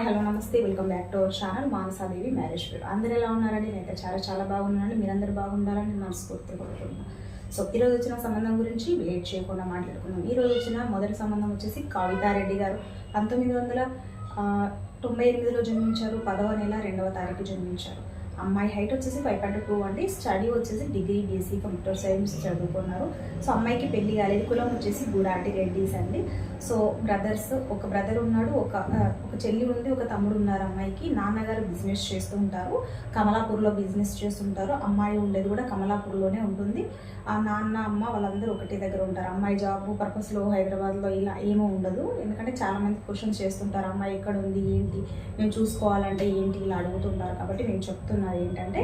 Hi hello నమస్తే. Welcome back to our channel Manasadevi marriage bureau అందరూ ఎలా ఉన్నారండి? నేనైతే చాలా చాలా బాగున్నాను మీరందరూ బాగుండాలని మనస్ఫూర్తి కోరుకుంటున్నాను సో ఈరోజు వచ్చిన సంబంధం గురించి లేట్ చేయకుండా మాట్లాడుకున్నాం ఈరోజు వచ్చిన మొదటి సంబంధం వచ్చేసి కవితారెడ్డి గారు. పంతొమ్మిది వందల ఆ, తొంభై ఎనిమిదిలో జన్మించారు. పదవ నెల రెండవ తారీఖు జన్మించారు. అమ్మాయి హైట్ వచ్చేసి ఫైవ్ పాయింట్ టూ అండి. స్టడీ వచ్చేసి degree B C computer science చదువుకున్నారు. సో అమ్మాయికి పెళ్ళి కాలేదు. కులం వచ్చేసి గుడాటి రెడ్డిస్ అండి. సో బ్రదర్స్ ఒక బ్రదర్ ఉన్నాడు ఒక ఒక చెల్లి ఉంది ఒక తమ్ముడు ఉన్నారు అమ్మాయికి. నాన్నగారు బిజినెస్ చేస్తూ ఉంటారు. కమలాపూర్లో బిజినెస్ చేస్తుంటారు. అమ్మాయి ఉండేది కూడా కమలాపూర్లోనే ఉంటుంది. ఆ నాన్న అమ్మ వాళ్ళందరూ ఒకటే దగ్గర ఉంటారు. అమ్మాయి జాబ్ పర్పస్లో హైదరాబాద్లో ఇలా ఏమీ ఉండదు. ఎందుకంటే చాలామంది క్వశ్చన్స్ చేస్తుంటారు. అమ్మాయి ఎక్కడ ఉంది ఏంటి మేము చూసుకోవాలంటే ఏంటి ఇలా అడుగుతుంటారు కాబట్టి నేను చెప్తున్నాను. చెప్తున్నది ఏంటంటే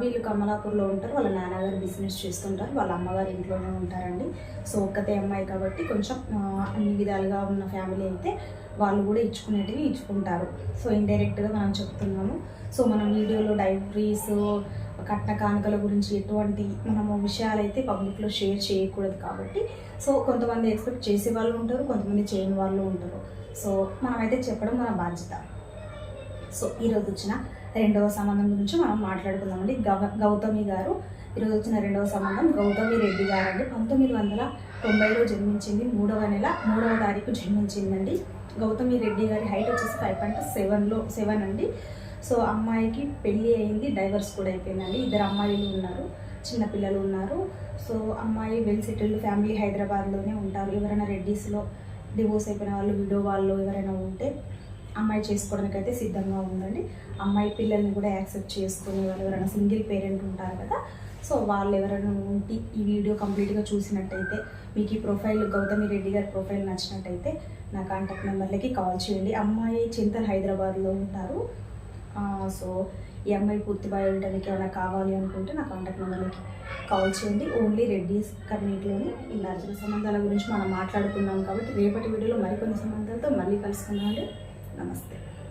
వీళ్ళు కమలాపూర్లో ఉంటారు వాళ్ళ నాన్నగారు బిజినెస్ చేస్తుంటారు వాళ్ళ అమ్మగారు ఇంట్లోనే ఉంటారండి. సో ఒక్కతే అమ్మాయి కాబట్టి కొంచెం అన్ని విధాలుగా ఉన్న ఫ్యామిలీ అయితే వాళ్ళు కూడా ఇచ్చుకునేటివి ఇచ్చుకుంటారు. సో ఇండైరెక్ట్గా మనం చెప్తున్నాము. సో మనం వీడియోలో డైరీస్ కట్న కానుకల గురించి ఎటువంటి మనము విషయాలు అయితే పబ్లిక్లో షేర్ చేయకూడదు కాబట్టి సో కొంతమంది ఎక్స్పెక్ట్ చేసే వాళ్ళు ఉంటారు కొంతమంది చేయని వాళ్ళు ఉంటారు. సో మనమైతే చెప్పడం మన బాధ్యత. సో ఈరోజు వచ్చిన రెండవ సంబంధం గురించి మనం మాట్లాడుకుందామండి. గవ గౌతమి గారు ఈరోజు వచ్చిన రెండవ సంబంధం గౌతమి రెడ్డి గారు అండి పంతొమ్మిది వందల తొంభైలో జన్మించింది మూడవ నెల మూడవ తారీఖు జన్మించిందండి. గౌతమి రెడ్డి గారి హైట్ వచ్చేసి ఫైవ్ పాయింట్ సెవెన్లో సెవెన్ అండి. సో అమ్మాయికి పెళ్ళి అయింది డైవర్స్ కూడా అయిపోయిందండి. ఇద్దరు అమ్మాయిలు ఉన్నారు చిన్న పిల్లలు ఉన్నారు. సో అమ్మాయి వెల్ సెటిల్డ్ ఫ్యామిలీ హైదరాబాద్లోనే ఉంటారు. ఎవరైనా రెడ్డీస్లో డివోర్స్ అయిపోయిన వాళ్ళు విడో వాళ్ళు ఎవరైనా ఉంటే అమ్మాయి చేసుకోవడానికి అయితే సిద్ధంగా ఉందండి. అమ్మాయి పిల్లల్ని కూడా యాక్సెప్ట్ చేసుకునే వాళ్ళు ఎవరైనా సింగిల్ పేరెంట్ ఉంటారు కదా. సో వాళ్ళు ఎవరైనా ఉండి ఈ వీడియో కంప్లీట్గా చూసినట్టయితే మీకు ఈ ప్రొఫైల్ గౌతమి రెడ్డి గారి ప్రొఫైల్ నచ్చినట్టయితే నా కాంటాక్ట్ నెంబర్లకి కాల్ చేయండి. అమ్మాయి చింతల్ హైదరాబాద్లో ఉంటారు. సో ఈ అమ్మాయి పూర్తి బయోడేటానికి ఏమైనా కావాలి అనుకుంటే నా కాంటాక్ట్ నెంబర్లకి కాల్ చేయండి. ఓన్లీ రెడ్డీస్ కమ్యూనిటీలోని ఇలా సంబంధాల గురించి మనం మాట్లాడుకున్నాం కాబట్టి రేపటి వీడియోలో మరికొన్ని సంబంధాలతో మళ్ళీ కలుసుకుందాం ナマステ。